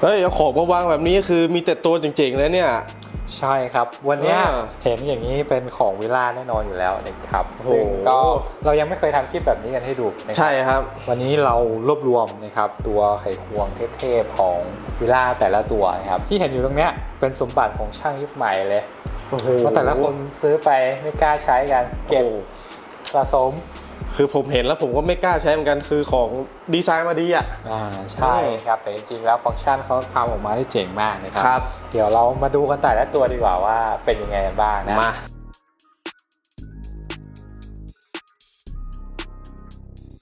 เฮ้ยเอาของมาวางแบบนี้คือมีแต่ตัวเจ๋งๆเลยเนี่ย ใช่ครับ วันเนี้ยอ่าเห็นอย่างนี้เป็นของวิลล่าแน่นอนอยู่แล้วนะครับโอ้โห ซึ่งก็เรายังไม่เคยทำคลิปแบบนี้กันให้ดูนะครับใช่ครับ วันนี้เรารวบรวมนะครับตัวไขควงเทพๆของวิลล่าแต่ละตัวนะครับที่เห็นอยู่ตรงเนี้ยเป็นสมบัติของช่างยุคใหม่เลยโอ้โห เพราะแต่ละคนซื้อไปไม่กล้าใช้กันเก็บโอ้สะสม คือผมเห็นแล้วผมก็ไม่กล้าใช้เหมือนกันคือของดีไซน์มาดีอะ อ่าใช่ครับแต่จริงๆแล้วฟังก์ชันเขาทำออกมาได้เจ๋งมากนะครัครับ เดี๋ยวเรามาดูกันแต่ละตัวดีกว่าว่าเป็นยังไงกันบ้างนะมา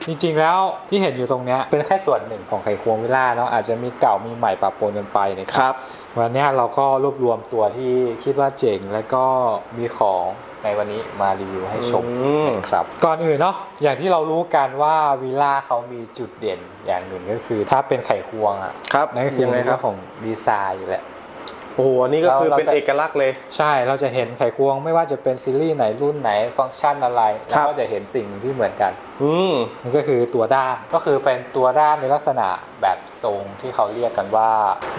จริงๆแล้วที่เห็นอยู่ตรงเนี้ยเป็นแค่ส่วนหนึ่งของไขควงวิลล่าเนาะอาจจะมีเก่ามีใหม่ปรับปนกันไปนะคครับรับ วันเนี้ยเราก็รวบรวมตัวที่คิดว่าเจ๋งแล้วก็มีของในวันนี้มารีวิวให้ชมอืมนะครับ ก่อนอื่นเนาะอย่างที่เรารู้กันว่าวิลล่าเขามีจุดเด่นอย่างหนึ่งก็คือ ถ้าเป็นไขควงอะครับนั่นก็คือยังไงคเรื่รัอบงของดีไซน์อยู่แหละ โอ้โหอันนี่ก็คือเราเป็นจะเอกลักษณ์เลยใช่เราจะเห็นไขควงไม่ว่าจะเป็นซีรีส์ไหนรุ่นไหนฟังก์ชันอะไรคเรารับก็จะเห็นสิ่งที่เหมือนกัน อืมมันก็คือตัวด้ามก็คือเป็นตัวด้ามในลักษณะแบบทรงที่เขาเรียกกันว่า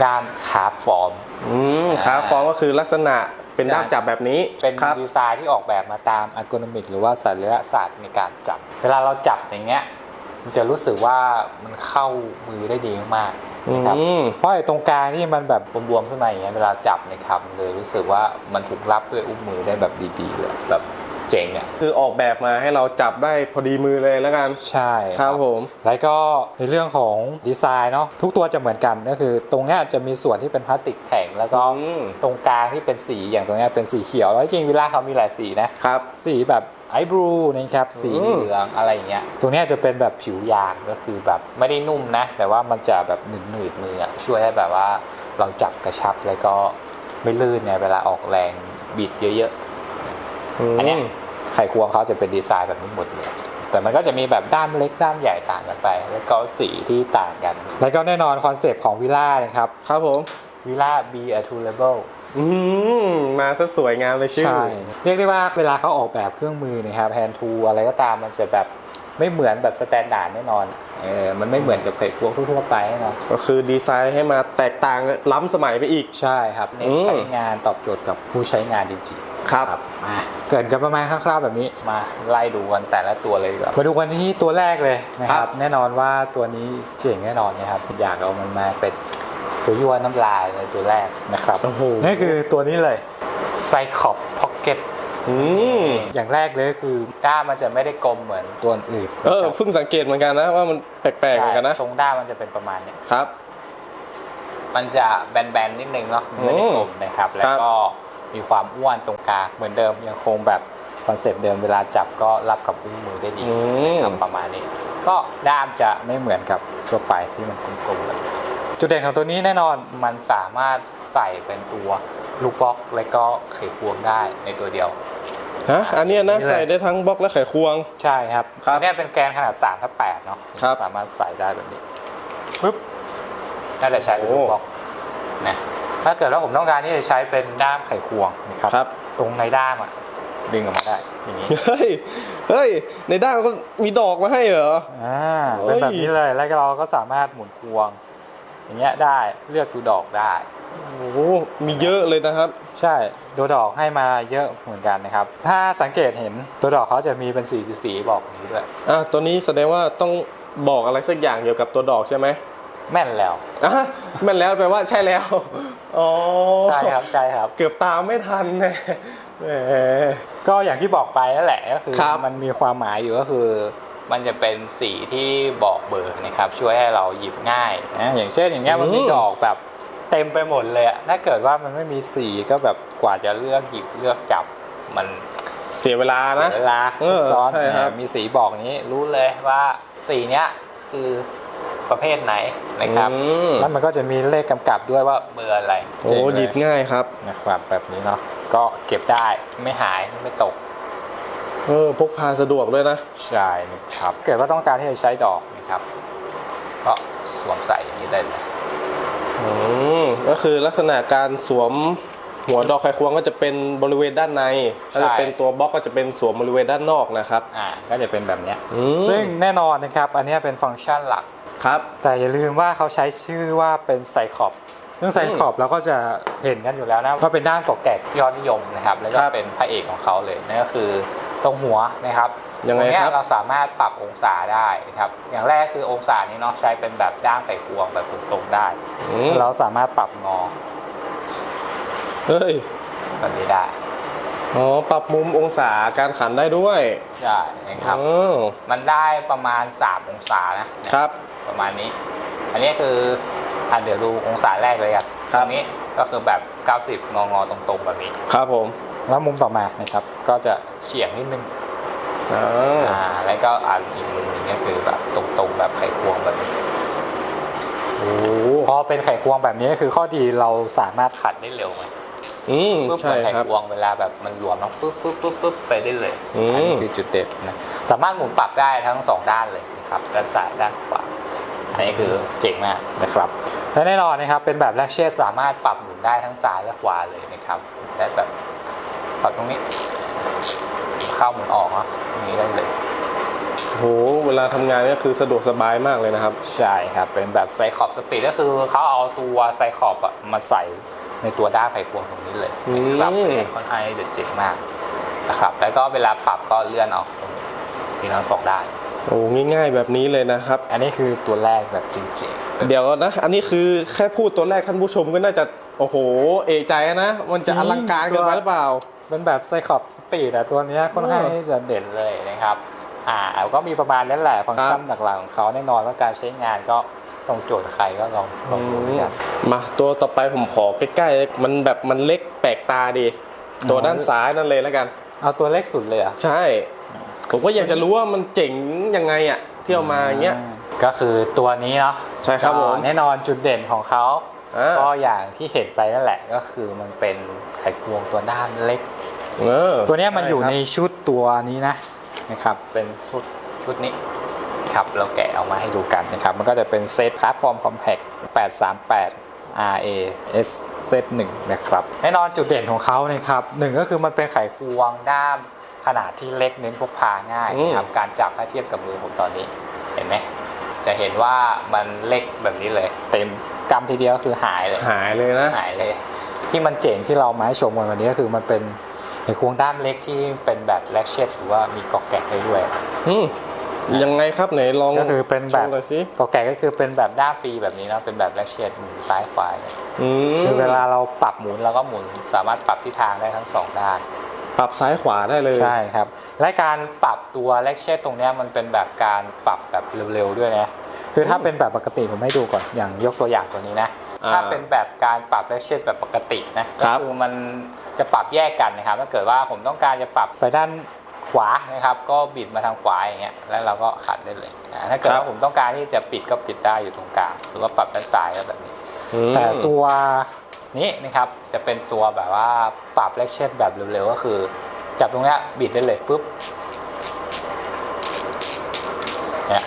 ด้ามคาร์ฟฟอร์มอืมอ่าขาฟองก็คือลักษณะเป็นด้ามจับแบบนี้ เป็นครับดีไซน์ที่ออกแบบมาตามอัลกอริทึมหรือว่าศัลยศาสตร์ในการจับ เวลาเราจับอย่างเงี้ย มันจะรู้สึกว่ามันเข้ามือได้ดีมากๆนะครับอืมเพราะไอ้ตรงกลางที่มันแบบบวมๆขึ้นมาอย่างเงี้ยเวลาจับเนะครับเลยรู้สึกว่ามันถูกรับด้วยอุ้งมือได้แบบดีๆเลยแบบเจ๋งอะคือออกแบบมาให้เราจับได้พอดีมือเลยแล้วกัน ใช่ครับผม แล้วก็ในเรื่องของดีไซน์เนาะทุกตัวจะเหมือนกันก็คือ ตรงเนี้ยจะมีส่วนที่เป็นพลาสติกแข็งแล้วก็อืมตรงกลางที่เป็นสีอย่างตรงเนี้ยเป็นสีเขียวแล้วจริงๆวิลล่าเขามีหลายสีนะครับ สีแบบ ไอบรูนะครับสีอืมเหลืองอะไรอย่างเงี้ยตรงเนี้ยจะเป็นแบบผิวยางก็คือแบบไม่ได้นุ่มนะ แต่ว่ามันจะแบบหนืดหนืดๆมืออะช่วยให้แบบว่าเราจับกระชับแล้วก็ไม่ลื่นเนี่ยเวลาออกแรงบิดเยอะๆอันเนี้ยไขควงเขาจะเป็นดีไซน์แบบนี้หมดเลยแต่มันก็จะมีแบบด้ามเล็กด้ามใหญ่ต่างกันไป แล้วก็สีที่ต่างกัน แล้วก็แน่นอนคอนเซปต์ของวิลล่านะครับ ครับผมวิลล่า be a tool level อื มมาซะสวยงามเลยชื่อใช่เรียกได้ว่าเวลาเขาออกแบบเครื่องมือนะครับแฮนทูอะไรก็ตามมันจะแบบไม่เหมือนแบบสแตนดาร์ดแน่นอนอะเออมันไม่เหมือนกับไขควงทั่วๆไปแน่นอนก็คือดีไซน์ให้มาแตกต่างล้ำสมัยไปอีกใช่ครับเน้นอืมใช้งานตอบโจทย์กับผู้ใช้งานจริงๆครับมาเกิดกันประมาณคร่าวๆแบบนี้มาไล่ดูกันแต่ละตัวเลยดีกว่ามาดูกันที่ตัวแรกเลยนะคครัรับบแน่นอนว่าตัวนี้เจ๋งแน่นอนนะครับ อยากเอามันมาเป็น ตัวยั่วน้ำลายในตัวแรกนะครับโอ้โหนี่คือตัวนี้เลยไซคอปพ็อกเก็ตอืมอย่างแรกเลยคือด้ามมันจะไม่ได้กลมเหมือนตัวอื่นเออเพิ่งสังเกตเหมือนกันนะว่ามันแปลกๆเหมือนกันนะใช่ทรงด้ามมันจะเป็นประมาณเนี้ยครับ มันจะแบนๆนิดนึงเนาะมันไม่ได้กลมนะครับ แล้วก็มีความอ้วนตรงกลางเหมือนเดิมยังคงแบบคอนเซปต์เดิมเวลาจับก็รับกับอุ้งมือได้ดีอืมครับประมาณนี้ ก็ด้ามจะไม่เหมือนกับทั่วไปที่มันกลมๆเลย จุดเด่นของตัวนี้แน่นอนมันสามารถใส่เป็นตัวลูกบล็อกและก็ไขควงได้ในตัวเดียวฮะอันเนี้ยนะนี่เลยใส่ได้ทั้งบล็อกและไขควง ใช่ครับครับอันเนี้ยเป็นแกนขนาด3ทับ8เนาะครับ สามารถใส่ได้แบบนี้ปึ๊บน่าจะใช้เป็นลูกบล็อกนะถ้าเกิดว่าผมต้องการที่จะใช้เป็นด้ามไขควงนะครับ ครับ ตรงในด้ามอะดึงออกมาได้อย่างนี้เฮ้ยเฮ้ยในด้านก็มีดอกมาให้เหรออ่าเฮ้เป็นยแบบนี้เลยแล้วก็เราก็สามารถหมุนควง อย่างเงี้ยได้เลือกดูดอกได้ โอ้โหมีเยอะเลยนะครับ ใช่ตัวดอกให้มาเยอะเหมือนกันนะครับ ถ้าสังเกตเห็นตัวดอกเขาจะมีเป็นสีสีบอกอย่างนี้ด้วยอะตัวนี้แสดงว่าต้องบอกอะไรสักอย่างเกี่ยวกับตัวดอกใช่ไหมแม่นแล้วอะแมันแล้วแปลว่าใช่แล้วอ๋อใช่ครับใช่ครับ เกือบตามไม่ทันแน่แหมก็อย่างที่บอกไปนั่นแหละก็คือครับมันมีความหมายอยู่ก็คือ มันจะเป็นสีที่บอกเบอร์นะครับ ช่วยให้เราหยิบง่ายนะอย่างเช่นอย่างเงี้ยมันมีดอกแบบเต็มไปหมดเลยอะถ้าเกิดว่ามันไม่มีสีก็แบบกว่าจะเลือกหยิบเลือกจับมันเสียเวลานะเสียเวลาเออซ้อนใช่ครับมีสีบอกอย่างนี้รู้เลยว่าสีเนี้ยคือประเภทไหนนะครับอืมแล้วมันก็จะมีเลขกำกับด้วยว่าเบอร์อะไรโอ้เจ๋งเลยหยิบง่ายครับนะครับแบบนี้เนาะก็เก็บได้ไม่หายไม่ตก เออพกพาสะดวกด้วยนะ ใช่นะครับ เกิดว่าต้องการที่จะใช้ดอกนะครับ ก็สวมใส่อย่างนี้ได้เลยอืมก็คือลักษณะการสวมหัวดอกไขควงก็จะเป็นบริเวณด้านในถ้าจะเป็นตัวบล็อกก็จะเป็นสวมบริเวณด้านนอกนะครับ อ่า ก็จะเป็นแบบเนี้ยอืมซึ่งแน่นอนนะครับ อันเนี้ยเป็นฟังก์ชันหลัก ครับ แต่อย่าลืมว่าเขาใช้ชื่อว่าเป็นไซคอบซึ่งไซคอบเราก็จะเห็นกันอยู่แล้วนะว่าเป็นด้ามกอกแกกยอดนิยมนะครับ แล้วก็ครับ เป็นพระเอกของเขาเลยนั่นก็คือ ตรงหัวนะครับยังไงตรเนี้ครับ เราสามารถปรับองศาได้นะครับ อย่างแรกคือองศานี้เนาะใช้เป็นแบบด้ามไขควงแบบตรงๆได้ อืมเราสามารถปรับงอเฮ้ย แบบนี้ได้อ๋อ ปรับมุมองศาการขันได้ด้วยใช่นะครับ อ๋อมันได้ประมาณ 3 องศานะครับ ประมาณนี้ อันนี้คืออะเดี๋ยวดูองศาแรกเลยอะครัตบรงนี้ก็คือแบบ 90 งองอๆตรงๆแบบนี้ ครับผม แล้วมุมต่อมานะครับ ก็จะเฉียงนิดนึงอ่าอ่าแล้วก็อ่านอีกมุมหนึงก็คือแบบตรงๆแบบไขควงแบบนี้โอ้พอเป็นไขควงแบบนี้ก็คือข้อดีเราสามารถขัดได้เร็วไงอืมปุ๊บเหใช่มือนไขครับควงเวลาแบบมันหลวมแล้วปุ๊บปุ๊บปุ๊บปุ๊บไปได้เลยอืมอันนี้คือจุดเด่นนะสามารถหมุนปรับได้ทั้งสองด้านเลยนะครับด้านซ้ายด้านขวาอันนี้คือเจ๋งมากนะครับและแน่นอนนะครับเป็นแบบแรกเชสสามารถปรับหมุนได้ทั้งซ้ายและขวาเลยนะครับและแบบ ปรับตรงนี้เข้าหมุนออกเนาะตรงนี้ได้เลยโหเวลาทำงานก็คือสะดวกสบายมากเลยนะครับ ใช่ครับเป็นแบบไซคอบสปีดก็คือเขาเอาตัวไซคอบอะมาใส่ในตัวด้ามไขควงตรงนี้เลยนะครับอืมเป็นค่อนข้างเด็ดเจ๋งมากนะครับ แล้วก็เวลาปรับก็เลื่อนออกตรงนี้มีทั้งสองด้านโอ้ง่ายๆแบบนี้เลยนะครับ อันนี้คือตัวแรกแบบจริงๆ เดี๋ยวนะ อันนี้คือแค่พูดตัวแรกท่านผู้ชมก็น่าจะโอ้โห เอะใจนะ มันจะอลังการเกินไปหรือเปล่า เป็นแบบไซคอบสปีดแต่ตัวเนี้ยค่อนข้างเออที่จะเด่นเลยนะครับ อ่าก็มีประมาณนั้นแหละฟังก์ชันครับหลักๆของเขาแน่นอนว่าการใช้งานก็ตรงโจทย์ใครก็ลองลองดูกันมาตัวต่อไปผมขอใกล้ๆมันแบบมันเล็กแปลกตาดี ตัวด้านซ้ายนั่นเลยแล้วกัน เอาตัวเล็กสุดเลยเหรอะใช่ ผมก็อยากจะรู้ว่ามันเจ๋งยังไงอะที่เอามาอย่างเงี้ยก็คือตัวนี้เนาะใช่ครับผมก็แน่นอนจุดเด่นของเขาอ่าก็อย่างที่เห็นไปนั่นแหละก็คือมันเป็นไขควงตัวด้านเล็ก เออตัวเนี้ยมันอยู่ในช่ครับชุดตัวนี้นะนะครับ เป็นชุดชุดนี้ครับเราแกะออกมาให้ดูกันนะครับ มันก็จะเป็นเซตพลาตฟอร์มคอมแพค838 RA S เซต1นะครับ แน่นอนจุดเด่นของเขานะครับหนึ่งก็คือมันเป็นไขควงด้ามขนาดที่เล็กเน้นพกพาง่ายนะครับการจับถ้าเทียบกับมือผมตอนนี้เห็นไหมจะเห็นว่ามันเล็กแบบนี้เลย เต็มกำทีเดียวก็คือหายเลย หายเลยนะหายเลย ที่มันเจ๋งที่เรามาให้ชมกันวันนี้ก็คือมันเป็น ไขควงด้ามเล็กที่เป็นแบบแลกเชตหรือว่ามีกอกแกะให้ด้วย อืมยังไงครับไหนลองก็คือเป็นแบบโชว์หน่อยสิกอกแกะก็คือเป็นแบบด้ามฟรีแบบนี้เนอะเป็นแบบแลกเชตหมุนซ้ายขวาเนี่ยอืมคือเวลาเราปรับหมุนเราก็หมุนสามารถปรับทิศทางได้ทั้งสองด้านปรับซ้ายขวาได้เลยใช่ครับและการปรับตัวแลกเชตตรงเนี้ยมันเป็นแบบการปรับแบบเร็วๆด้วยนะคือถ้าเป็นแบบปกติผมให้ดูก่อนอย่างยกตัวอย่างตัวนี้นะอ่าถ้าเป็นแบบการปรับแลกเชตแบบปกตินะคก็รับคือมัน จะปรับแยกกันนะครับ ถ้าเกิดว่าผมต้องการจะปรับไปด้านขวานะครับ ก็บิดมาทางขวาอย่างเงี้ยแล้วเราก็ขัดได้เลยนะถ้าเกิดว่าผมต้องการที่จะปิดก็ปิดได้อยู่ตรงกลางหรือว่าปรับด้านซ้ายก็แบบนี้อืมแต่ตัวนี้นะครับจะเป็นตัวแบบว่าปรับเลคเชนแบบเร็วๆก็คือ จับตรงเนี้ยบิดได้เลยปุ๊บเนี่ย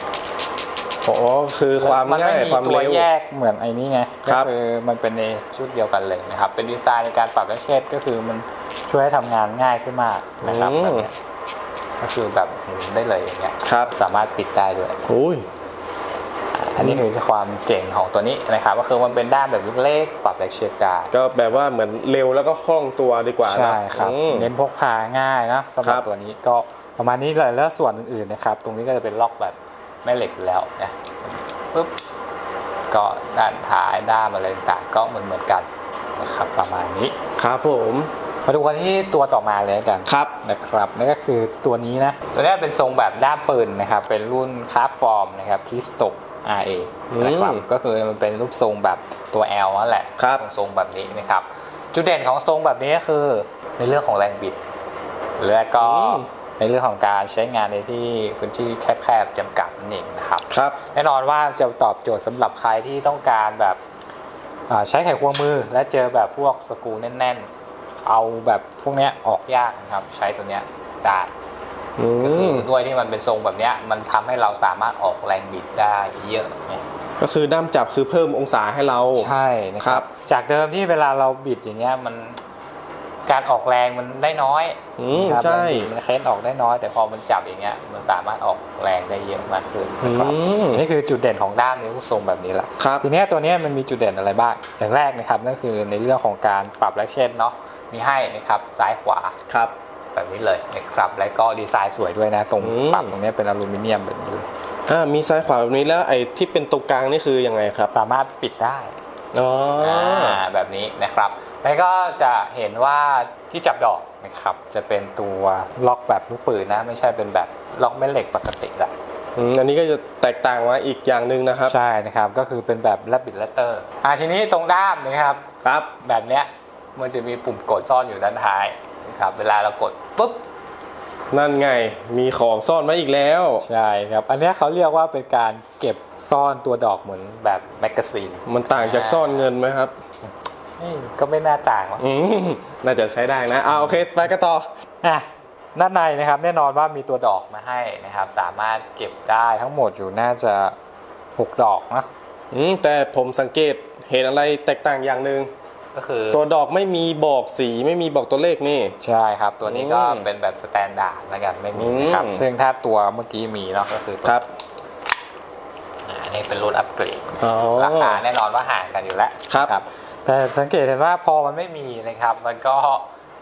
โอ้คือความนง่ายไม่มีความตัวเร็วแยกเหมือนไอ้นี้ไงคก็รับคือมันเป็นในชุดเดียวกันเลยนะครับ เป็นดีไซน์ในการปรับเลคเชนก็คือมันช่วยให้ทำงานง่ายขึ้นมากนะครับแบบเนี้ยก็คือแบบหมุนได้เลยอย่างเงี้ยครับสามารถปิดได้ด้วยโอ้ยอันนี้คือความเจ๋งของตัวนี้นะครับ ก็คือมันเป็นด้านแบบเล็กๆปรับเลคเชนได้ก็แบบว่าเหมือนเร็วแล้วก็คล่องตัวดีกว่านะใช่ครับอืมเน้นพกพาง่ายนะสำหรัครับบตัวนี้ก็ประมาณนี้เลยแล้วส่วนอื่นๆนะครับ ตรงนี้ก็จะเป็นล็อกแบบ แม่เหล็กอยู่แล้วนะปุ๊บก็ด้านท้ายด้ามอะไรต่างๆก็เหมือนเหมือนๆกันนะครับประมาณนี้ครับผมมาดูกันที่ตัวต่อมาเลยกันครับนะครับนั่นก็คือตัวนี้นะตัวนี้เป็นทรงแบบด้ามปืนนะครับเป็นรุ่นคราฟฟอร์มนะครับคริสโต RA นะครับอืมก็คือมันเป็นรูปทรงแบบตัว L นั่นแหละครับทรงๆแบบนี้นะครับ จุดเด่นของทรงแบบนี้ก็คือในเรื่องของแรงบิด และก็อืม ในเรื่องของการใช้งานในที่พื้นที่แคบๆจำกัดนั่นเองนะครับครับแน่นอนว่าจะตอบโจทย์สำหรับใครที่ต้องการแบบอ่าใช้ไขควงมือ และเจอแบบพวกสกรูแน่นๆ เอาแบบพวกเนี้ยออกยากนะครับ ใช้ตัวเนี้ยได้อืก็คือมด้วยที่มันเป็นทรงแบบเนี้ยมันทำให้เราสามารถออกแรงบิดได้เยอะไงก็คือด้ามจับคือเพิ่มองศาให้เราใช่นะคครัรับบจากเดิมที่เวลาเราบิดอย่างเงี้ยมัน การออกแรงมันได้น้อยอืมนะครับใช่ มันเค้นออกได้น้อย แต่พอมันจับอย่างเงี้ย มันสามารถออกแรงได้เยอะมากขึ้นนะครับอืม นี่คือจุดเด่นของด้ามนิ้วทรงแบบนี้แหละ ครับ ทีเนี้ยตัวเนี้ยมันมีจุดเด่นอะไรบ้าง อย่างแรกนะครับนั่นคือในเรื่องของการปรับและเช่นเนาะ มีให้นะครับซ้ายขวาครับ แบบนี้เลยนะครับ แล้วก็ดีไซน์สวยด้วยนะ ตรงอืม ปรับตรงเนี้ยเป็นอลูมิเนียมแบบนี้เลยอ่ามีซ้ายขวาแบบนี้แล้วไอ้ที่เป็นตรงกลางนี่คือยังไงครับ สามารถปิดได้อ๋อออ่าแบบนี้นะครับ แล้วก็จะเห็นว่าที่จับดอกนะครับ จะเป็นตัวล็อกแบบลูกปืนนะ ไม่ใช่เป็นแบบล็อกแม่เหล็กปกติละอืมอันนี้ก็จะแตกต่างมาอีกอย่างหนึ่งนะครับ ใช่นะครับ ก็คือเป็นแบบแลบบิดเลตเตอร์อ่าทีนี้ตรงด้ามนะครับ ครับแบบเนี้ยมันจะมีปุ่มกดซ่อนอยู่ด้านท้ายนะครับ เวลาเรากดปุ๊บ นั่นไงมีของซ่อนไว้อีกแล้ว ใช่ครับ อันเนี้ยเขาเรียกว่าเป็นการเก็บซ่อนตัวดอกเหมือนแบบแมกกาซีน มันต่างจากซ่อนเงินไหมครับนี่ ก็ไม่น่าต่างหรอกอืมน่าจะใช้ได้นะอ่าโอเค ไปกันต่ออะด้านในนะครับ แน่นอนว่ามีตัวดอกมาให้นะครับ สามารถเก็บได้ทั้งหมดอยู่น่าจะ6ดอกนะอืมแต่ผมสังเกตเห็นอะไรแตกต่างอย่างหนึ่งก็คือ ตัวดอกไม่มีบอกสีไม่มีบอกตัวเลขนี่ใช่ครับ ตัวนี้ก็อืมเป็นแบบสแตนดาร์ดแล้วกันไม่มีนะครับอืมซึ่งถ้าตัวเมื่อกี้มีเนาะก็คือตัวครับอ่าอันนี้เป็นรุ่นอัปเกรดอ๋อราคาแน่นอนว่าห่างกันอยู่แล้วครับ แต่สังเกตเห็นว่าพอมันไม่มีนะครับ มันก็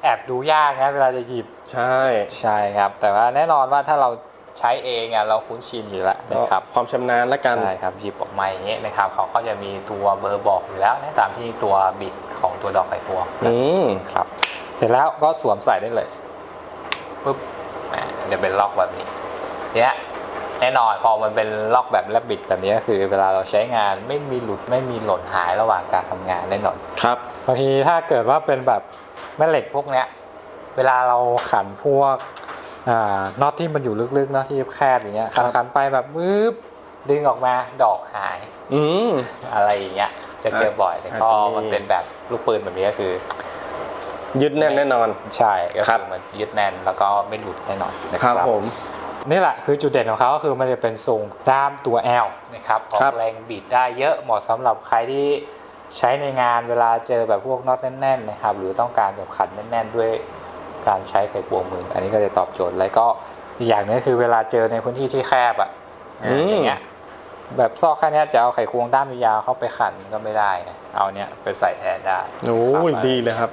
แอบดูยากนะเวลาจะหยิบใช่ ใช่ครับ แต่ว่าแน่นอนว่าถ้าเราใช้เองอะเราคุ้นชินอยู่แล้วก็นะครับความชำนาญละกันใช่ครับหยิบออกมาอย่างเงี้ยนะครับเขาก็จะมีตัวเบอร์บอกอยู่แล้วนะตามที่ตัวบิดของตัวดอกไข่พวงอืมครับ เสร็จแล้วก็สวมใส่ได้เลยปุ๊บอ่าเดี๋ยวเป็นล็อกแบบนี้เนี้ย แน่นอนพอมันเป็นล็อกแบบแลบบิดแบบนี้ก็คือ เวลาเราใช้งานไม่มีหลุดไม่มีหล่นหายระหว่างการทำงานแน่นอนครับบางทีถ้าเกิดว่าเป็นแบบแม่เหล็กพวกเนี้ยเวลาเราขันพวกอ่าน็อตที่มันอยู่ลึกๆเนาะที่แคบอย่างเงี้ยครัขันบขันไปแบบปึ๊บดึงออกมาดอกหาย อืมอะไรอย่างเงี้ยจะเจอบ่อยแต่อาจก็จะมีมันเป็นแบบลูกปืนแบบนี้ก็คือ ยึดแน่นแน่นอน ใช่ก็ครัคืบอมันยึดแน่นแล้วก็ไม่หลุดแน่นอนนะคครัรับบผม นี่แหละคือจุดเด่นของเขาก็คือมันจะเป็นทรงด้ามตัว L นะครับออครักบ แรงบิดได้เยอะเหมาะสำหรับใครที่ใช้ในงานเวลาเจอแบบพวกน็อตแน่นๆนะครับหรือต้องการแบบขันแน่นๆด้วยการใช้ไขควงมือ อันนี้ก็จะตอบโจทย์แล้วก็อีกอย่างหนึงก็คือเวลาเจอในพื้นที่ที่แคบอะอืม อย่างเงี้ยแบบซอกแค่เนี้ยจะเอาไขควงด้ามยาวๆเข้าไปขันก็ไม่ได้นะเอาเนี้ยไปใส่แทนได้โอ้ยครับ ดีเลยครับ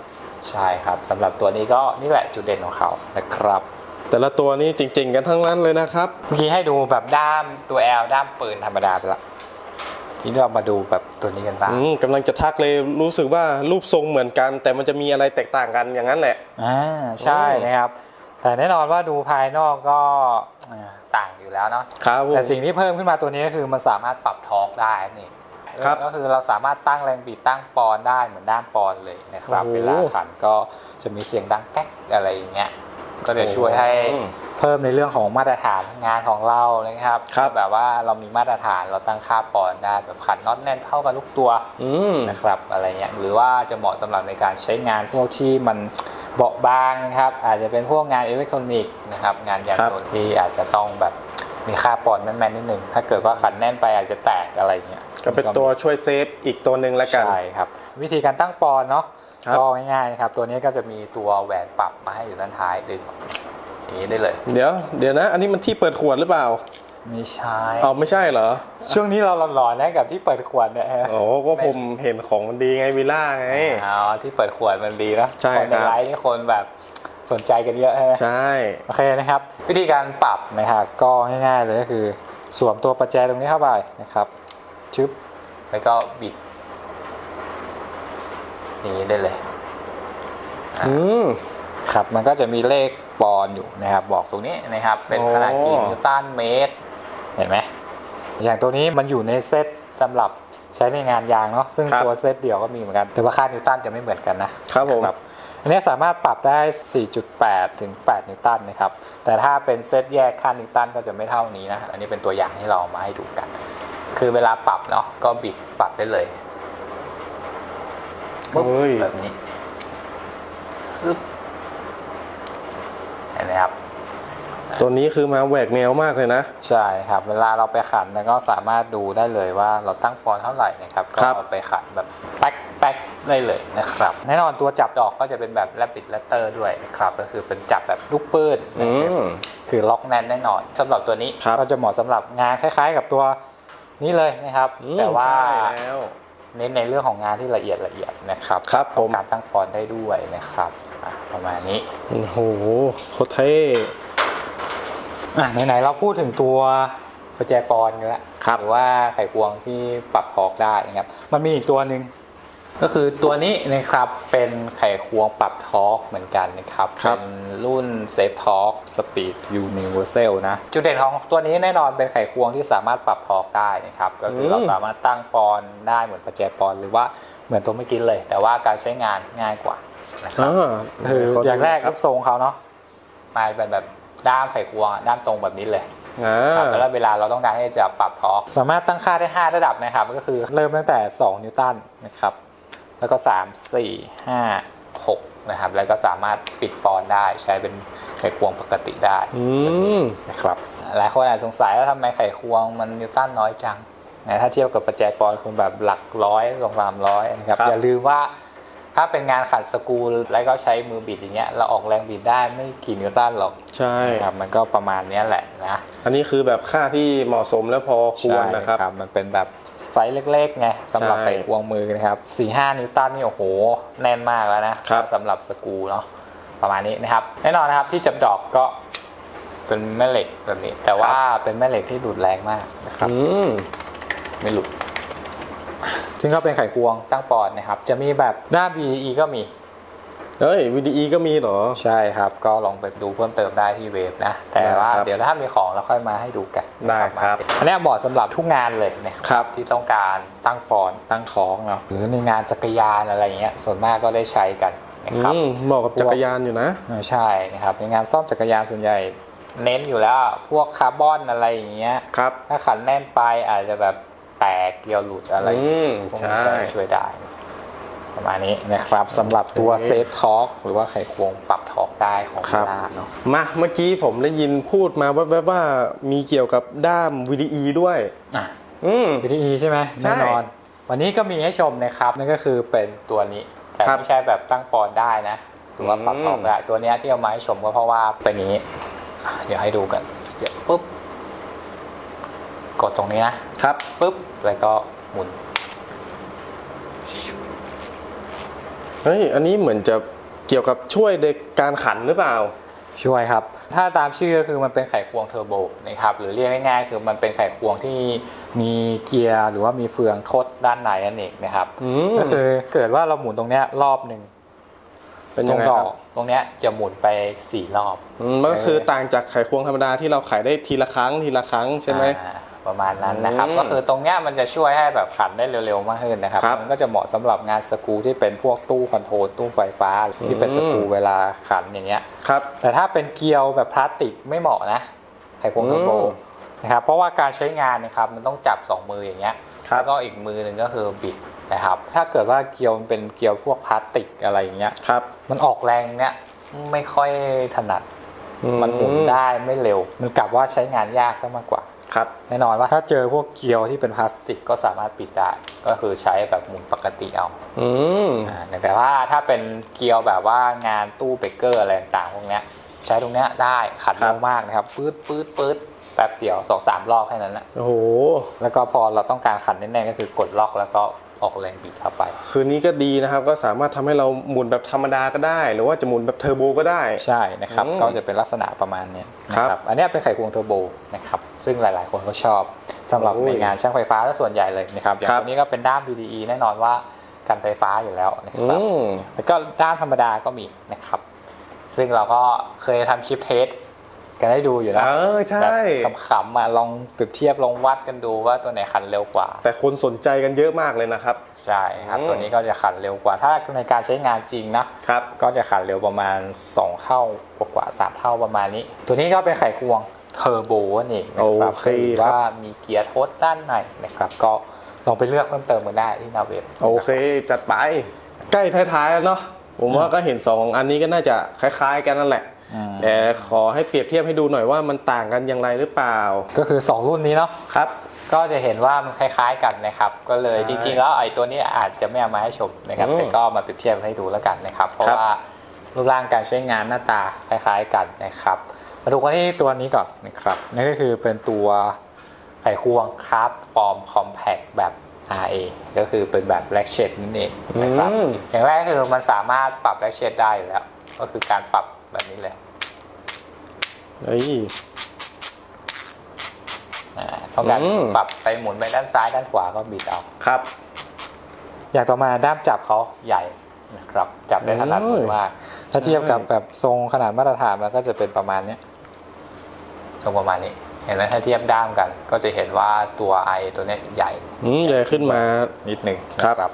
ใช่ครับสำหรับตัวนี้ก็นี่แหละจุดเด่นของเขานะครับ แต่ละตัวนี้จริง ๆ กันทั้งนั้นเลยนะครับ เมื่อกี้ให้ดูแบบด้ามตัว L ด้ามปืนธรรมดาไปละทีนี้เรามาดูแบบตัวนี้กันบ้างอืมกำลังจะทักเลยรู้สึกว่ารูปทรงเหมือนกัน แต่มันจะมีอะไรแตกต่างกันอย่างนั้นแหละอ่าใช่นะครับ แต่แน่นอนว่าดูภายนอกก็อ่าต่างอยู่แล้วเนาะครับผมแต่สิ่งที่เพิ่มขึ้นมาตัวนี้ก็คือมันสามารถปรับทอร์กได้นี่ครับก็คือเราสามารถตั้งแรงบิดตั้งปอนด์ได้เหมือนด้ามปอนด์เลยนะครับโอ้โหเวลาขันก็จะมีเสียงดังแก๊กอะไรอย่างเงี้ย ก็จะช่วยให้อืมเพิ่มในเรื่องของมาตรฐานงานของเรานะครับครับแบบว่าเรามีมาตรฐานเราตั้งค่าปอนด์ได้แบบขันน็อตแน่นเท่ากันทุกตัวอืมนะครับอะไรเงี้ยหรือว่าจะเหมาะสำหรับในการใช้งานพวกที่มันเบาบางนะครับ อาจจะเป็นพวกงานอิเล็กทรอนิกส์นะครับงานยานครับยนต์ที่อาจจะต้องแบบมีค่าปอนด์แม่นๆนิดนึงถ้าเกิดว่าขันแน่นไปอาจจะแตกอะไรเงี้ยก็เป็นตัวช่วยเซฟอีกตัวหนึ่งแล้วกันใช่ครับวิธีการตั้งปอนด์เนาะครับ ก็ง่ายๆนะครับ ตัวนี้ก็จะมีตัวแหวนปรับมาให้อยู่ด้านท้ายดึงออกอย่างนี้ได้เลย เดี๋ยวเดี๋ยวนะ อันนี้มันที่เปิดขวดหรือเปล่าไม่ใช่เอาไม่ใช่เหรอ ช่วงนี้เราหลอนๆนะกับที่เปิดขวดเนี่ยฮะโอ้ก็ผมเห็นของมันดีไงวิลล่าไงอ๋อที่เปิดขวดมันดีนะใช่คนในครับไลฟ์นี่คนแบบสนใจกันเยอะใช่ไหมใช่โอเคนะครับ วิธีการปรับนะครับก็ง่ายๆเลยก็คือ สวมตัวประแจตรงนี้เข้าไปนะครับชึบแล้วก็บิด อย่างนี้ได้เลยอืมครับมันก็จะมีเลขปอนด์อยู่นะครับ บอกตรงนี้นะครับ เป็นขนาดกี่โอ้นิวตันเมตร เห็นไหมอย่างตัวนี้มันอยู่ในเซตสำหรับใช้ในงานยางเนาะซึ่งตัวเซตเดียวก็มีเหมือนกันแต่ว่าค่านิวตันจะไม่เหมือนกันนะครับผมครับอันนี้สามารถปรับได้ 4.8 ถึง 8 นิวตันนะครับ แต่ถ้าเป็นเซตแยกค่านิวตันก็จะไม่เท่านี้นะ อันนี้เป็นตัวอย่างที่เราเอามาให้ดูกัน คือเวลาปรับเนาะก็บิดปรับได้เลย ปุ๊บเฮ้ยแบบนี้ซึบเห็นไหมครับ ตัวนี้คือมาแหวกแนวมากเลยนะ ใช่ครับ เวลาเราไปขันแล้วก็สามารถดูได้เลยว่าเราตั้งปอนด์เท่าไหร่นะครับก็ครับเอาไปขันแบบแป๊กแป๊กได้เลยนะครับ แน่นอนตัวจับดอกก็จะเป็นแบบ Rapid Letter ด้วยนะครับ ก็คือเป็นจับแบบลูกปืนอืมคือล็อกแน่นแน่นอนสำหรับตัวนี้ครับก็จะเหมาะสำหรับงานคล้าย ๆ กับตัวนี้เลยนะครับอืมแต่ว่าใช่แล้ว เน้นในเรื่องของงานที่ละเอียดละเอียดนะครับครับผมการตั้งปอนได้ด้วยนะครับอะประมาณนี้โอ้โหโคตรเท่อะไหนๆเราพูดถึงตัวประแจปอนกันแล้วครับหรือว่าไขควงที่ปรับทอร์กได้นะครับ มันมีอีกตัวหนึ่ง ก็คือตัวนี้นะครับเป็นไขควงปรับทอร์กเหมือนกันนะครับครับเป็นรุ่นเซฟทอร์กสปีดยูนิเวอร์แซลนะจุดเด่นของตัวนี้แน่นอนเป็นไขควงที่สามารถปรับทอร์กได้นะครับก็คือเราสามารถตั้งปอนได้เหมือนประแจปอนหรือว่าเหมือนตัวเมื่อกี้เลย แต่ว่าการใช้งานง่ายกว่านะครับอ่าคือขดูอย่างแรกครัรูบปทรงเขาเนาะมาเป็นแบบด้ามไขควงอะด้ามตรงแบบนี้เลยอ่าครับแล้วเวลาเราต้องการที่จะปรับทอร์กสามารถตั้งค่าได้ 5 ระดับนะครับ ก็คือเริ่มตั้งแต่ 2 นิวตันนะครับ แล้วก็ 3 4 5 6 นะครับ แล้วก็สามารถปิดปอนด์ได้ใช้เป็นไขควงปกติได้อืมนะครับหลายคนอาจสงสัยว่าทำไมไขควงมันนิวตันน้อยจังนะถ้าเทียบกับประแจปอนด์คงแบบหลักร้อยสองสามร้อยนะครับครับอย่าลืมว่าถ้าเป็นงานขัดสกรูแล้วก็ใช้มือบิดอย่างเงี้ยเราออกแรงบิดได้ไม่กี่นิวตันหรอก ใช่นะครับมันก็ประมาณเนี้ยแหละนะ อันนี้คือแบบค่าที่เหมาะสมและพอควรนะครับใช่มันเป็นแบบ ไซส์เล็กๆไงสำหรับใช่ไขควงมือนะครับสี่ห้านิวตันนี่โอ้โห แน่นมากแล้วนะครับสำหรับสกรูเนาะประมาณนี้นะครับ แน่นอนนะครับที่จับดอกก็เป็นแม่เหล็กแบบนี้ แต่ว่าเป็นแม่เหล็กที่ดูดแรงมากนะครับอืมไม่หลุดซึ่งก็เป็นไขควงตั้งปอนด์นะครับ จะมีแบบด้าม BE ก็มี เอ้ย VDE ก็มีเหรอ ใช่ครับ ก็ลองไปดูเพิ่มเติมได้ที่เว็บนะ แต่ว่าได้ครับเดี๋ยวถ้ามีของเราค่อยมาให้ดูกัน ได้ครับอันนี้เหมาะสำหรับทุกงานเลยนะครับครับที่ต้องการตั้งปอนด์ตั้งท้องเนาะหรือในงานจักรยานอะไรอย่างเงี้ยส่วนมากก็ได้ใช้กันนะครับอืมเหมาะกับจักรยานอยู่นะอ่าใช่นะครับในงานซ่อมจักรยานส่วนใหญ่เน้นอยู่แล้วพวกคาร์บอนอะไรอย่างเงี้ยครับถ้าขันแน่นไปอาจจะแบบแตกเกลียวหลุดอะไรอืมพวกใช่นี้ก็ช่วยได้ ประมาณนี้นะครับสำหรับตัวโอเคเซฟทอร์กหรือว่าไขควงปรับทอร์กได้ของครับเวลาเนาะมาเมื่อกี้ผมได้ยินพูดมาแวบๆว่ามีเกี่ยวกับด้าม VDE ด้วยอะ อืมวิธีใช่ไหมใช่แน่นอน วันนี้ก็มีให้ชมนะครับ นั่นก็คือเป็นตัวนี้ แต่ครับไม่ใช่แบบตั้งปอนด์ได้นะหรือว่าปรับทอร์กได้ตัวเนี้ยที่เอามาให้ชมก็เพราะว่าเป็นอย่างนี้อะเดี๋ยวให้ดูกันเดี๋ยวปุ๊บกดตรงนี้นะครับปุ๊บแล้วก็หมุน เฮ้ยอันนี้เหมือนจะเกี่ยวกับช่วยในการขันหรือเปล่า ช่วยครับ ถ้าตามชื่อก็คือมันเป็นไขควงเทอร์โบนะครับหรือเรียกง่ายๆคือมันเป็นไขควงที่มีเกียร์หรือว่ามีเฟืองทดด้านในนั่นเองนะครับอืม ก็คือเกิดว่าเราหมุนตรงเนี้ยรอบหนึ่งเป็นตยัรงงไงดคอรับกตรงเนี้ยจะหมุนไปสี่รอบ อืมมันก็คือต่างจากไขควงธรรมดาที่เราขายได้ทีละครั้งทีละครั้งใช่ไหม อ่า ประมาณนั้นนะครับอืมก็คือตรงเนี้ยมันจะช่วยให้แบบขันได้เร็วๆมากขึ้นนะครับครับมันก็จะเหมาะสำหรับงานสกรูที่เป็นพวกตู้คอนโทรลตู้ไฟฟ้าที่เป็นสกรูอืมเวลาขันอย่างเงี้ยครับแต่ถ้าเป็นเกลียวแบบพลาสติกไม่เหมาะนะไขควงเทอร์โบอืมนะครับเพราะว่าการใช้งานนะครับมันต้องจับ 2 มืออย่างเงี้ยครับแล้วก็อีกมือหนึ่งก็คือบิดนะครับถ้าเกิดว่าเกลียวมันเป็นเกลียวพวกพลาสติกอะไรอย่างเงี้ยครับมันออกแรงเนี้ยไม่ค่อยถนัดมันหมุนได้ไม่เร็ว มันกลับว่าใช้งานยากซะมากกว่า ครับแน่นอนว่าถ้าเจอพวกเกลียวที่เป็นพลาสติกก็สามารถปิดได้ ก็คือใช้แบบหมุนปกติเอาอืมอ่าแต่ว่าถ้าเป็นเกลียวแบบว่างานตู้เบเกอร์อะไรต่างๆพวกเนี้ย ใช้ตรงเนี้ยได้ขัดครัเร็บวมากนะครับปื๊ดปื๊ดปื๊ดแป๊บเดียวสองสามรอบแค่นั้นแหละโอ้โหแล้วก็พอเราต้องการขัดแน่นๆก็คือกดล็อกแล้วก็ ออกแรงบิดเข้าไป คืนนี้ก็ดีนะครับก็สามารถทำให้เราหมุนแบบธรรมดาก็ได้ หรือว่าจะหมุนแบบเทอร์โบก็ได้ใช่นะครับอืมก็จะเป็นลักษณะประมาณเนี้ยนะครับอันเนี้ยเป็นไขควงเทอร์โบนะครับซึ่งหลาย ๆ คนก็ชอบสำหรับโอ้ยในงานช่างไฟฟ้าส่วนใหญ่เลยนะครับอย่างครับตัวนี้ก็เป็นด้าม VDE แน่นอนว่ากันไฟฟ้าอยู่แล้วนะอืครับมแล้วก็ด้ามธรรมดาก็มีนะครับซึ่งเราก็เคยทำคลิปเทส กันให้ดูอยู่นะเออใช่แบบขำๆมาลองเปรียบเทียบลองวัดกันดูว่าตัวไหนขันเร็วกว่า แต่คนสนใจกันเยอะมากเลยนะครับ ใช่ครับอืมตัวนี้ก็จะขันเร็วกว่า ถ้าในการใช้งานจริงนะครับก็จะขันเร็วประมาณ 2 เท่ากว่ากว่า3เท่าประมาณนี้ ตัวนี้ก็เป็นไขควงเทอร์โบนั่นเองนะครับโอเคหรือครับว่ามีเกียร์ทดด้านในนะครับ ก็ลองไปเลือกเพิ่มเติมกันได้ที่หนาเว็บโอเค จัดไป ใกล้ท้ายๆแล้วเนาะผมว่าก็เห็นสองอันนี้ก็น่าจะคล้าย ๆ กันนั่นแหละอืม แต่ขอให้เปรียบเทียบให้ดูหน่อยว่ามันต่างกันอย่างไรหรือเปล่า ก็คือ 2 รุ่นนี้เนาะครับ ก็จะเห็นว่ามันคล้าย ๆ กันนะครับ ก็เลยใช่จริงๆแล้วไอ้ตัวนี้อาจจะไม่เอามาให้ชมนะครับอืมแต่ก็มาเปรียบเทียบให้ดูแล้วกันนะครับ เพราะครับว่ารูปร่างการใช้งานหน้าตาคล้าย ๆ กันนะครับมาดูกันที่ตัวนี้ก่อนนะครับนั่นก็คือเป็นตัวไขควงครับฟอร์มคอมแพคแบบ RA ก็คือเป็นแบบแร็กเชดนั่นเองนะครับอืมอย่างแรกคือมันสามารถปรับแร็กเชดได้อยู่แล้ว ก็คือการปรับแบบนี้เลย เฮ้ย อ่าต้องการอืม ปรับไปหมุนไปด้านซ้ายด้านขวาก็บิดเอา ครับ อย่างต่อมาด้ามจับเขาใหญ่นะครับจับได้ถนัดมือมากถ้าเทียบกับแบบทรงขนาดมาตรฐานมันก็จะเป็นประมาณเนี้ยทรงประมาณนี้ เห็นไหมถ้าเทียบด้ามกัน ก็จะเห็นว่าตัวไอตัวเนี้ยใหญ่อืมใหญ่ขึ้นมา นิดหนึ่งครับ นะ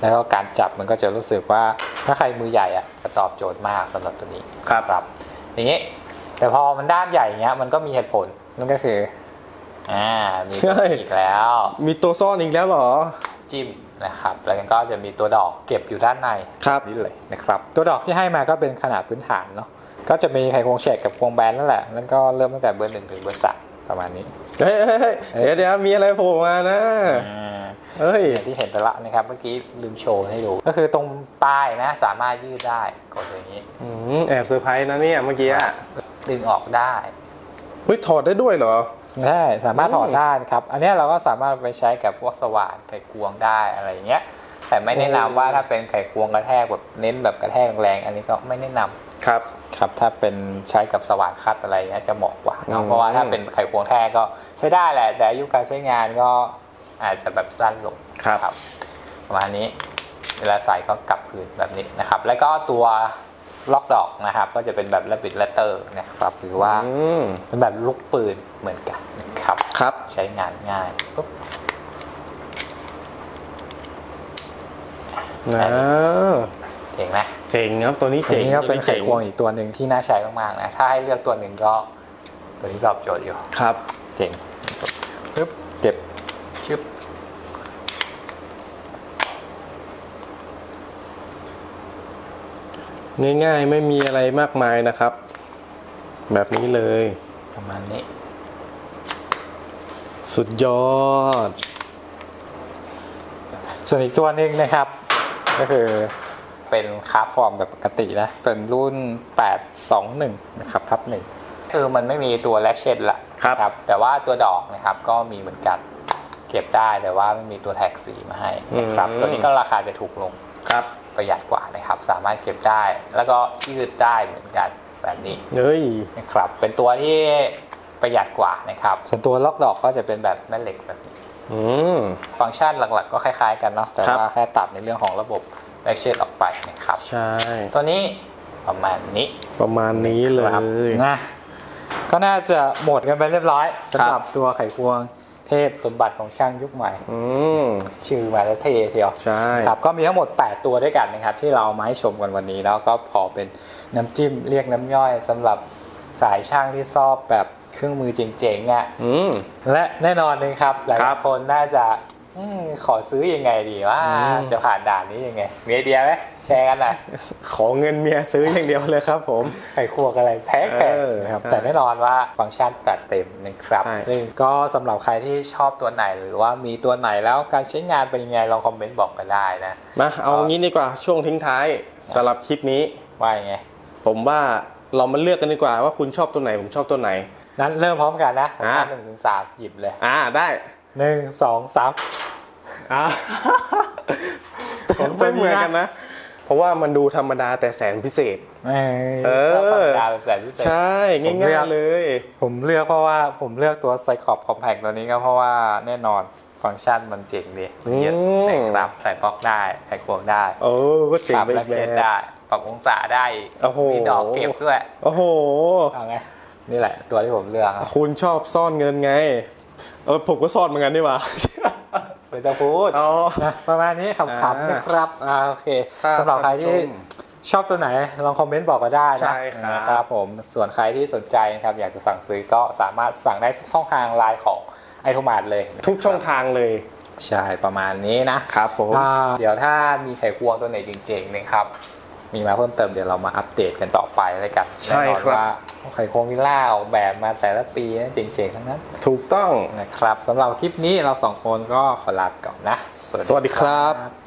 แล้วก็การจับมันก็จะรู้สึกว่าถ้าใครมือใหญ่อะจะตอบโจทย์มากสำหรับตัวนี้ครับ ครับอย่างนี้ แต่พอมันด้ามใหญ่อย่างเงี้ย มันก็มีเหตุผลนั่นก็คืออ่ามีตัวอีกแล้ว มีตัวซ่อนอีกแล้วเหรอ จิ้มนะครับ แล้วก็จะมีตัวดอกเก็บอยู่ด้านในครับนี่เลยนะครับ ตัวดอกที่ให้มาก็เป็นขนาดพื้นฐานเนาะก็จะมีไขควงแฉกกับควงแบนนั่นแหละ แล้วก็เริ่มตั้งแต่เบอร์หนึ่งถึงเบอร์สามประมาณนี้เฮ้ยเฮ้ยเฮ้ยเดี๋ยวเดี๋ยวมีอะไรโผล่มานะอ่าเฮ้ยอย่างที่เห็นไปละนะครับเมื่อกี้ลืมโชว์ให้ดู ก็คือตรงปลายนะ สามารถยืดได้กดอย่างนี้อืมแอบเซอร์ไพรส์นะเนี่ยเมื่อกี้อะ ดึงออกได้เฮ้ยถอดได้ด้วยเหรอใช่สามารถอืมถอดได้นะครับ อันเนี้ยเราก็สามารถไปใช้กับพวกสว่านไขควงได้อะไรอย่างเงี้ยแต่ไม่แนะนำว่าถ้าเป็นไขควงกระแทกแบบเน้นแบบกระแทกแรงๆอันนี้ก็ไม่แนะนำครับครับถ้าเป็นใช้กับสว่านคัดอะไรเงี้ยจะเหมาะกว่าอืเนาะมเพราะว่าถ้าเป็นไขควงแท้ก็ใช้ได้แหละ แต่อายุการใช้งานก็อาจจะแบบสั้นลงครับประมาณนี้เวลาใส่ก็กลับคืนแบบนี้นะครับ แล้วก็ตัว ล็อกดอกนะครับ ก็จะเป็นแบบ rapid letter นะครับหรือว่าอืมเป็นแบบลูกปืนเหมือนกันนะครับครับ ใช้งานง่ายปุ๊บนะเจ๋งไหมเจ๋งครับตัวนี้อันเจ๋งนี้ก็เป็นไขจ๋งควงอีกตัวหนึ่งที่น่าใช้มากๆนะถ้าให้เลือกตัวหนึ่งก็ ตัวนี้ตอบโจทย์อยู่ครับ เจ๋งปึ๊บเจ็บชึบ ง่ายๆไม่มีอะไรมากมายนะครับ แบบนี้เลย ประมาณนี้ สุดยอด ส่วนอีกตัวหนึ่งนะครับ ก็คือเป็นคาร์ฟอร์มแบบปกตินะ เป็นรุ่น 821 นะครับทับหนึ่งคือมันไม่มีตัวแลชเชนละครับนะแต่ว่าตัวดอกนะครับก็มีเหมือนกันเก็บได้แต่ว่าไม่มีตัวแท็กสีมาให้นะครับอืมตัวนี้ก็ราคาจะถูกลงครับ ประหยัดกว่านะครับ สามารถเก็บได้ แล้วก็ยืดได้เหมือนกันแบบนี้เฮ้ยนะครับ เป็นตัวที่ประหยัดกว่านะครับส่วนตัวล็อกดอกก็จะเป็นแบบแม่เหล็กแบบนี้อืมฟังก์ชันหลักๆ ก็คล้ายๆ กันเนาะแต่ครับว่าแค่ตัดในเรื่องของระบบแลกเชนออกไปนะครับ ใช่ ตัวนี้ประมาณนี้ ประมาณนี้เลครับยนะก็น่าจะหมดกันไปเรียบร้อยสำหรับตัวไขควง เทพสมบัติของช่างยุคใหม่อืมชื่อมาแล้วเท่เทียวใช่ครับก็มีทั้งหมด 8 ตัวด้วยกันนะครับ ที่เราเอามาให้ชมกันวันนี้แล้วก็พอเป็นน้ำจิ้มเรียกน้ำย่อยสำหรับสายช่างที่ชอบแบบเครื่องมือเจ๋งๆอะอืมและแน่นอนเลยครับหลาครัยบๆคนน่าจะอมขอซื้อยังไงดีว่าอืมจะผ่านด่านนี้ยังไงมีไอเดียไหม แชร์กันหน่อยขอเงินเมียซื้ออย่างเดียวเลยครับผมไข่ควงอะไรแพงเออๆนะครับใช่แต่แน่นอนว่าฟังก์ชันตัดเต็มนะครับใช่ซึ่งก็สำหรับใครที่ชอบตัวไหนหรือว่ามีตัวไหนแล้วการใช้งานเป็นยังไงลองคอมเมนต์บอกกันได้นะมาเอางี้ดีกว่าช่วงทิ้งท้ายสำหรับคลิปนี้ว่ายังไงผมว่าเรามาเลือกกันดีกว่าว่าคุณชอบตัวไหนผมชอบตัวไหนนั้นเริ่มพร้อมกันนะผมอ่านับหนึ่งถึงสามหยิบเลย อ่าได้หนึ่งสองสามอ่าผมไม่เหมือนกันนะ เพราะว่ามันดูธรรมดาแต่แสนพิเศษ เอเออก็ธรรมดาแบบแบบพิเศษ ใช่ผมเลืง่าอยกๆเลย ผมเลือกเพราะว่าผมเลือกตัวไซคอบคอมแพคตัวนี้ก็เพราะว่าแน่นอนฟังก์ชันมันเจ๋งดีอืมเยอะนะครับใส่บล็อกได้ใส่ควงได้ โอ้ก็เจ๋งปรับไปแลอีกกแบเชนบได้ ปรับองศาได้ โอ้โห มีดอกเก็บด้วย โอ้โหเอาไง นี่แหละ ตัวที่ผมเลือกครับ คุณชอบซ่อนเงินไง เออผมก็ซ่อนเหมือนกันนี่หว่า เป็นจะพูดอ๋อ นะประมาณนี้ขอ่าำๆนะครับอ่าโอเคถ้าสำหรับใครที่ท่านผู้ชมชอบตัวไหนลองคอมเมนต์บอกก็ได้นะใช่ครับ นะครับผมส่วนใครที่สนใจนะครับอยากจะสั่งซื้อก็สามารถสั่งได้ทุกช่องทางไลน์ของไอโทมาดเลย ทุกช่องทางเลย ใช่ประมาณนี้นะ ครับผม อ่าเดี๋ยวถ้ามีไขควงตัวไหนจริงๆนะครับ มีมาเพิ่มเติมเดี๋ยวเรามาอัปเดตกันต่อไปแล้วกันใช่แน่นอนครับว่าไข่ควงวิลล่าออกแบบมาแต่ละปีนะเจ๋งๆทั้งนั้น ถูกต้องนะครับสำหรับคลิปนี้เราสองคนก็ขอลาไปก่อนนะ สวัสดีครับบ